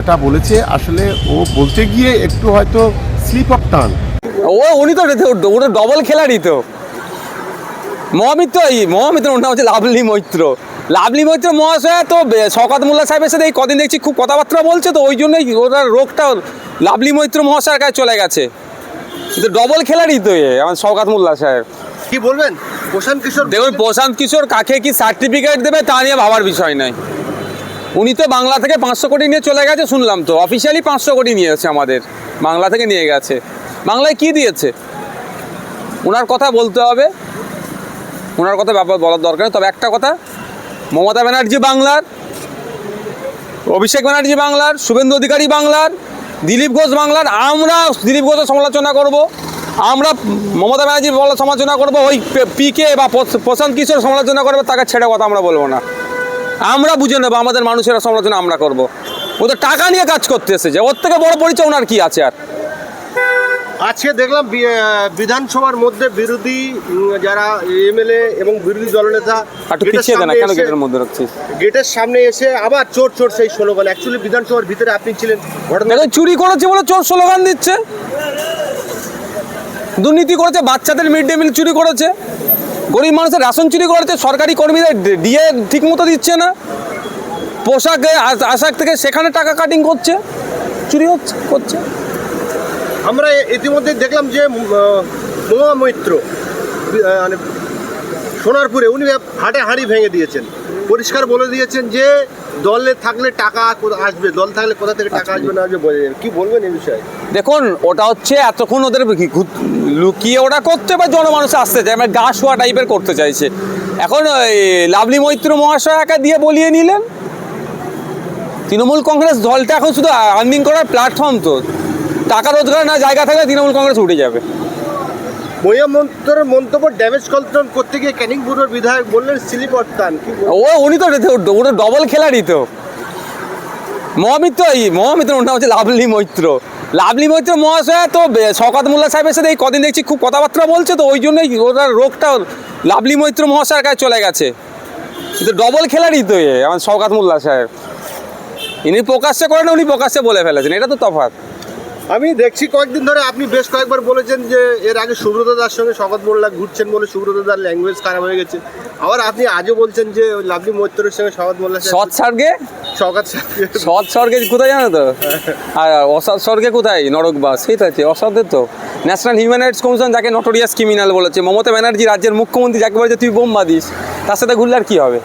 এটা বলেছে আসলে ও বলতে গিয়ে একটু হয়তো স্লিপ অফ টান ও উনি তো ওটা ডবল খেলারই তো। মহামিত্র এই মহামিত্র ওর নাম হচ্ছে লাভলি মৈত্র। লাভলি মৈত্র মহাশয় তো শওকত মোল্লা সাহেবের সাথে এই কদিন দেখছি খুব কথাবার্তা বলছে তো ওই জন্যই ওটার রোগটা লাভলি মৈত্র মহাশয়ের কাছে চলে গেছে। কিন্তু ডবল খেলারই তো এ আমার শওকত মোল্লা সাহেব। কি বলবেন? প্রশান্ত কিশোর দেখুন প্রশান্ত কিশোর কাকে কি সার্টিফিকেট দেবে তা নিয়ে ভাবার বিষয় নাই উনি তো বাংলা থেকে পাঁচশো কোটি নিয়ে চলে গেছে, শুনলাম তো। অফিসিয়ালি পাঁচশো কোটি নিয়েছে আমাদের। বাংলা থেকে নিয়ে গেছে। বাংলায় কি দিয়েছে? ওনার কথা বলতে হবে। ওনার কথা ব্যাপার বলার দরকার তবে একটা কথা, মমতা ব্যানার্জি বাংলার, অভিষেক ব্যানার্জি বাংলার, শুভেন্দু অধিকারী বাংলার, দিলীপ ঘোষ বাংলার, আমরা দিলীপ ঘোষের সমালোচনা করব। আমরা মমতা ব্যানার্জির সমালোচনা করব। ওই পিকে বা প্রশ- প্রশান্ত কিশোর সমালোচনা করবে, তাকে ছেড়ে কথা আমরা বলব না। আমরা বুঝে নেব আমাদের মানুষের সমালোচনা আমরা করব। ওদের টাকা নিয়ে কাজ করতে এসেছে ওর থেকে বড় পরিচয় ওনার কি আছে আর? আজকে দেখলাম বিধানসভার মধ্যে বিরোধী যারা এমএলএ এবং বিরোধী দলনেতা গেটের সামনে এসে আবার চোর চোর সেই স্লোগান। অ্যাকচুয়ালি বিধানসভার ভিতরে আপনি ছিলেন ঘটনা চুরি করেছে বলে চোর স্লোগান দিচ্ছে। দুর্নীতি করেছে বাচ্চাদের মিড ডে মিল চুরি করেছে। গরিব মানুষের রেশন চুরি করেছে সরকারি কর্মীদের ডিএ ঠিক মতো দিচ্ছে না। পোশাক আশাক থেকে সেখানে টাকা কাটিং করছে, চুরি হচ্ছে, করছে। আমরা ইতিমধ্যে দেখলাম যে মহামৈত্র মৈত্র মানে সোনারপুরে উনি হাটে হাঁড়ি ভেঙে দিয়েছেন। পরিষ্কার বলে দিয়েছেন যে দলে থাকলে টাকা আসবে, দল থাকলে কোথা থেকে টাকা আসবে না আসবে কি বলবেন এই বিষয়ে? দেখুন, ওটা হচ্ছে এতক্ষণ ওদের লুকিয়ে ওটা করতে বা জনমানুষ আসতে চায় মানে গা শোয়া টাইপের করতে চাইছে। এখন লাভলি মৈত্র মহাশয়াকে দিয়ে বলিয়ে নিলেন। তৃণমূল কংগ্রেস দলটা এখন শুধু আর্নিং করার প্ল্যাটফর্ম তো। টাকা রোজগার না, জায়গা থাকলে তৃণমূল কংগ্রেস উঠে যাবে। মন্ত্রের মন্তব্য ড্যামেজ কন্ট্রোল করতে গিয়ে ক্যানিং ব্যুরোর বিধায়ক বললেন, স্লিপ অর্থান ও, উনি তো ওটা ডবল খেলারই তো। মহামিত্র এই মহামিত্র ওর নাম হচ্ছে লাভলি মৈত্র। লাভলি মৈত্র মহাশয় তো বে- মোল্লা সাহেবের সাথে এই কদিন দেখছি খুব কথাবার্তা বলছে, তো ওই জন্যই ওটার রোগটা লাভলি মৈত্র মহাশয়ের কাছে চলে গেছে। কিন্তু ডবল খেলারই তো এ, আমার শওকত মোল্লা সাহেব। ইনি প্রকাশ্যে করেন, উনি প্রকাশ্যে বলে ফেলেছেন, এটা তো তফাৎ। আমি দেখছি কয়েকদিন ধরে আপনি বেশ কয়েকবার বলেছেন যে এর আগে সুব্রত দার সঙ্গে শকত মোল্লা ঘুরছেন বলে সুব্রত দার ল্যাঙ্গুয়েজ খারাপ হয়ে গেছে। আবার আপনি আজও বলছেন যে ওই লাভলি মৈত্রের সঙ্গে শকত মোল্লা সৎ স্বর্গে? শকত সৎ স্বর্গে কোথায় জানো তো? আর অসৎ স্বর্গে কোথায়? নরকবাস সেই তো আছে অসৎের তো। ন্যাশনাল হিউম্যান রাইটস কমিশন যাকে নটোরিয়াস ক্রিমিনাল বলেছে মমতা ব্যানার্জি রাজ্যের মুখ্যমন্ত্রী যাকে বলেছে তুই বোম বাঁধিস। তার সাথে ঘুরলে আর কি হবে?